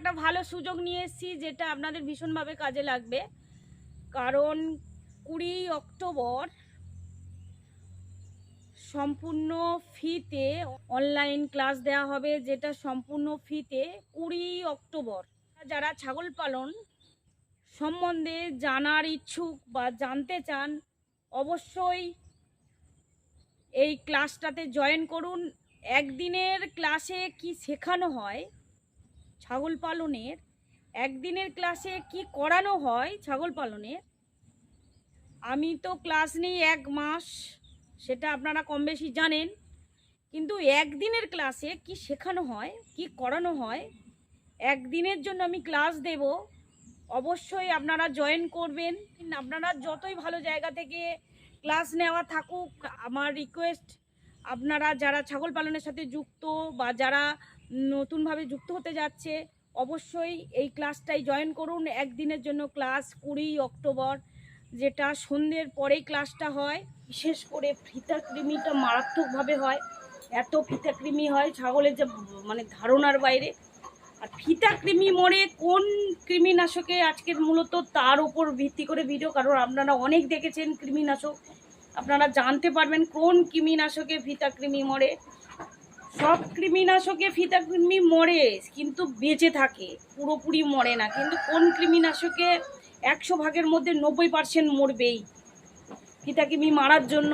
একটা ভালো সুযোগ নিয়ে এসেছি যেটা আপনাদের ভীষণভাবে কাজে লাগবে। কারণ কুড়ি অক্টোবর সম্পূর্ণ ফিতে অনলাইন ক্লাস দেওয়া হবে, যেটা সম্পূর্ণ ফিতে কুড়ি অক্টোবর। যারা ছাগল পালন সম্বন্ধে জানার ইচ্ছুক বা জানতে চান, অবশ্যই এই ক্লাসটাতে জয়েন করুন। একদিনের ক্লাসে কি শেখানো হয় ছাগল পালনের, একদিনের ক্লাসে কি করানো হয় ছাগল পালনের? আমি তো ক্লাস নিই এক মাস, সেটা আপনারা কম বেশি জানেন। কিন্তু একদিনের ক্লাসে কি শেখানো হয়, কি করানো হয়? একদিনের জন্য আমি ক্লাস দেব। অবশ্যই আপনারা জয়েন করবেন। আপনারা যতই ভালো জায়গা থেকে ক্লাস নেওয়া থাকুক, আমার রিকোয়েস্ট, আপনারা যারা ছাগল পালনের সাথে যুক্ত বা যারা নতুনভাবে যুক্ত হতে যাচ্ছে। অবশ্যই এই ক্লাসটাই জয়েন করুন। একদিনের জন্য ক্লাস কুড়ি অক্টোবর, যেটা সন্ধ্যের পরেই ক্লাসটা হয়। বিশেষ করে ফিতা কৃমিটা মারাত্মকভাবে হয়। এত ফিতা কৃমি হয় ছাগলের যে মানে ধারণার বাইরে। আর ফিতা কৃমি মরে কোন কৃমিনাশকে আজকের মূলত তার উপর ভিত্তি করে ভিডিও কারণ আপনারা অনেক দেখেছেন কৃমিনাশক। আপনারা জানতে পারবেন কোন কৃমিনাশকে ফিতা কৃমি মরে। সব কৃমিনাশকে ফিতা কৃমি মরে, কিন্তু বেঁচে থাকে, পুরোপুরি মরে না। কিন্তু কোন কৃমিনাশকে একশো ভাগের মধ্যে নব্বই পার্সেন্ট মরবেই? ফিতা কৃমি মারার জন্য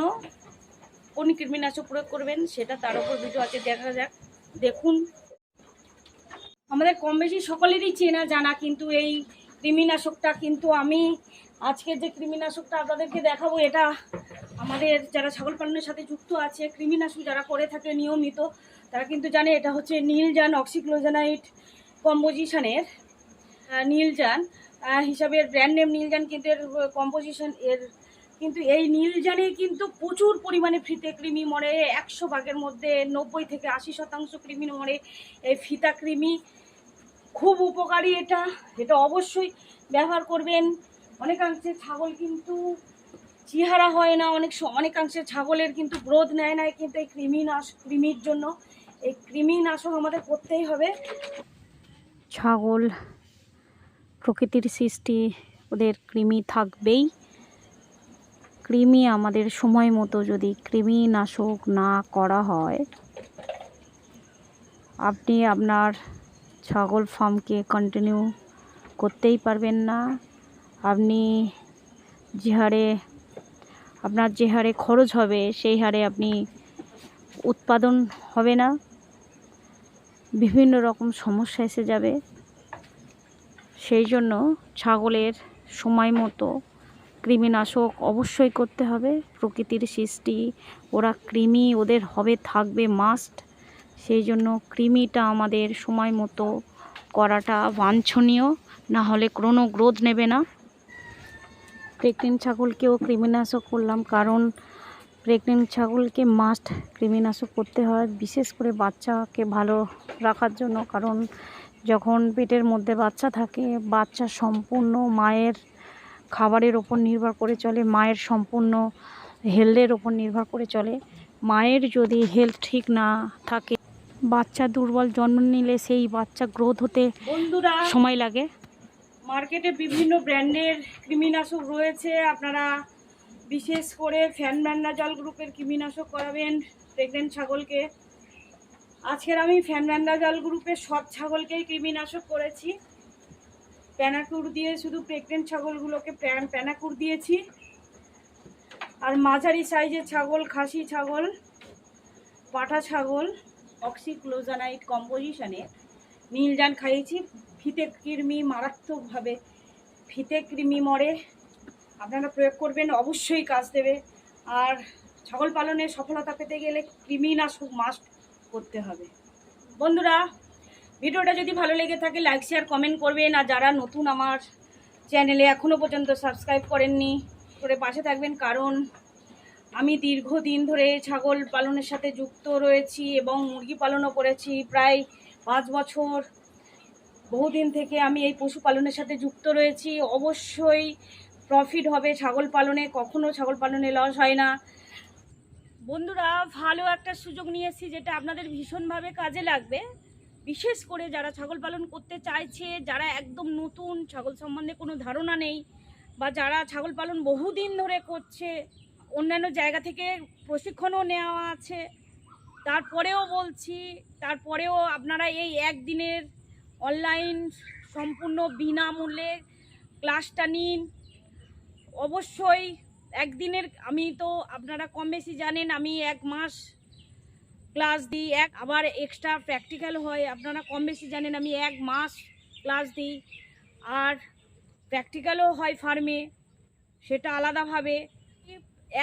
কোন কৃমিনাশক প্রয়োগ করবেন সেটা তার উপর ভিডিও আছে, দেখা যাক। দেখুন। আমাদের কম বেশি সকলেরই চেনা জানা কিন্তু এই কৃমিনাশকটা কিন্তু আমি আজকে যে কৃমিনাশকটা আপনাদেরকে দেখাবো এটা আমাদের যারা ছাগল পালনের সাথে যুক্ত আছে কৃমিনাশক যারা করে থাকে নিয়মিত তারা কিন্তু জানে এটা হচ্ছে নীলজান অক্সিক্লোজানাইট কম্পোজিশনের নীলজান আহ, হিসাবে ব্র্যান্ড নেম নীলজান কিন্তু এর কম্পোজিশন এর কিন্তু এই নীলজানে কিন্তু প্রচুর পরিমাণে ফিতে কৃমি মরে একশো ভাগের মধ্যে নব্বই থেকে আশি শতাংশ কৃমি মরে। এই ফিতা কৃমি খুব উপকারী এটা এটা অবশ্যই ব্যবহার করবেন। অনেকাংশে ছাগল কিন্তু চেহারা হয় না, অনেক অনেকাংশে ছাগলের কিন্তু গ্রোথ নেয় না, কিন্তু এই কৃমি কৃমিনাশ কৃমির জন্য, এই কৃমিনাশক আমাদের করতেই হবে। ছাগল প্রকৃতির সৃষ্টি, ওদের কৃমি থাকবেই। কৃমি আমাদের সময় মতো যদি কৃমিনাশক না করা হয়, আপনি আপনার ছাগল ফার্মকে কন্টিনিউ করতেই পারবেন না। আপনি যে হারে, আপনার যে হারে খরচ হবে, সেই হারে আপনি উৎপাদন হবে না। বিভিন্ন রকম সমস্যা এসে যাবে। সেই জন্য ছাগলের সময় মতো কৃমিনাশক অবশ্যই করতে হবে। প্রকৃতির সৃষ্টি, ওরা কৃমি, ওদের হবে, থাকবে মাস্ট সেই জন্য কৃমিটা আমাদের সময় মতো করাটা বাঞ্ছনীয়, না হলে কোনো গ্রোথ নেবে না। প্রেগনেন্ট ছাগলকেও কৃমিনাশক করলাম কারণ প্রেগনেন্ট ছাগলকে মাস্ট কৃমিনাশক করতে হয় বিশেষ করে বাচ্চাকে ভালো রাখার জন্য। কারণ যখন পেটের মধ্যে বাচ্চা থাকে বাচ্চা সম্পূর্ণ মায়ের খাবারের ওপর নির্ভর করে চলে মায়ের সম্পূর্ণ হেলথের ওপর নির্ভর করে চলে। মায়ের যদি হেলথ ঠিক না থাকে বাচ্চা দুর্বল জন্ম নিলে সেই বাচ্চা গ্রোথ হতে সময় লাগে। মার্কেটে বিভিন্ন ব্র্যান্ডের কৃমিনাশক রয়েছে। আপনারা বিশেষ করে ফ্যান রান্না জল গ্রুপের কৃমিনাশক করাবেন প্রেগনেন্ট ছাগলকে। আজকের আমি ফ্যান রান্না জল গ্রুপের সব ছাগলকেই কৃমিনাশক করেছি। প্যানাকুর দিয়ে শুধু প্রেগনেন্ট ছাগলগুলোকে প্যান- প্যানাকুর দিয়েছি। আর মাঝারি সাইজের ছাগল, খাসি ছাগল পাঠা ছাগল, অক্সিক্লোজানাইট কম্পোজিশনে নীলজান খাইয়েছি। ফিতে কৃমি মারাত্মকভাবে ফিতে কৃমি মরে। আপনারা প্রয়োগ করবেন, অবশ্যই কাজ দেবে। আর ছাগল পালনে সফলতা পেতে গেলে কৃমিনাশক মাস্ট করতে হবে। বন্ধুরা, ভিডিওটা যদি ভালো লেগে থাকে লাইক শেয়ার কমেন্ট করবেন। আর যারা নতুন আমার চ্যানেলে এখনও পর্যন্ত সাবস্ক্রাইব করেননি, করে পাশে থাকবেন। কারণ আমি দীর্ঘদিন ধরে ছাগল পালনের সাথে যুক্ত রয়েছি এবং মুরগি পালনও করেছি। প্রায় পাঁচ বছর বহুদিন থেকে আমি এই পশুপালনের সাথে যুক্ত রয়েছি। অবশ্যই প্রফিট হবে ছাগল পালনে, কখনো ছাগল পালনে লস হয় না। বন্ধুরা, ভালো একটা সুযোগ নিয়েছি যেটা আপনাদের ভীষণভাবে কাজে লাগবে। বিশেষ করে যারা ছাগল পালন করতে চাইছে, যারা একদম নতুন, ছাগল সম্বন্ধে কোনো ধারণা নেই, বা যারা ছাগল পালন বহুদিন ধরে করছে, অন্যান্য জায়গা থেকে প্রশিক্ষণও নেওয়া আছে। তারপরেও বলছি, তারপরেও আপনারা এই একদিনের অনলাইন সম্পূর্ণ বিনামূল্যে ক্লাসটা নিন। অবশ্যই একদিনের, আমি তো আপনারা কম বেশি জানেন, আমি এক মাস ক্লাস দিই, এক, আবার এক্সট্রা প্র্যাকটিক্যাল হয়, আপনারা কম বেশি জানেন, আমি এক মাস ক্লাস দিই। আর প্র্যাকটিক্যালও হয় ফার্মে সেটা আলাদাভাবে।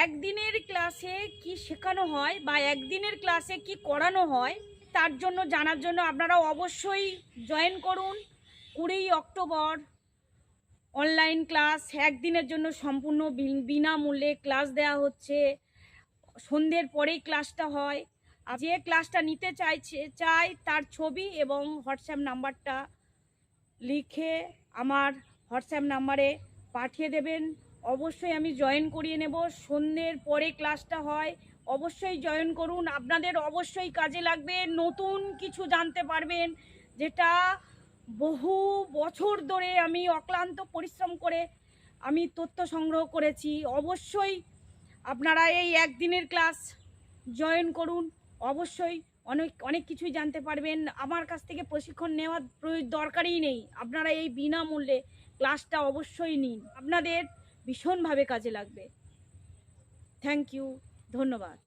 একদিনের ক্লাসে কি শেখানো হয় বা একদিনের ক্লাসে কি করানো হয় তার জন্য জানার জন্য আপনারা অবশ্যই জয়েন করুন। কুড়ি অক্টোবর অনলাইন ক্লাস একদিনের জন্য সম্পূর্ণ বিনামূল্যে ক্লাস দেওয়া হচ্ছে। সন্ধ্যের পরেই ক্লাসটা হয়। আর যে ক্লাসটা নিতে চাইছে চাই তার ছবি এবং হোয়াটসঅ্যাপ নাম্বারটা লিখে আমার হোয়াটসঅ্যাপ নাম্বারে পাঠিয়ে দেবেন। অবশ্যই আমি জয়েন করিয়ে নেব। সন্ধ্যের পরে ক্লাসটা হয়। অবশ্যই জয়েন করুন। আপনাদের অবশ্যই কাজে লাগবে। নতুন কিছু জানতে পারবেন, যেটা বহু বছর ধরে আমি অক্লান্ত পরিশ্রম করে আমি তথ্য সংগ্রহ করেছি। অবশ্যই আপনারা এই একদিনের ক্লাস জয়েন করুন। অবশ্যই অনেক অনেক কিছুই জানতে পারবেন। আমার কাছ থেকে প্রশিক্ষণ নেওয়ার দরকারই নেই। আপনারা এই বিনামূল্যে ক্লাসটা অবশ্যই নিন। আপনাদের ভীষণভাবে কাজে লাগবে। Thank you. ধন্যবাদ।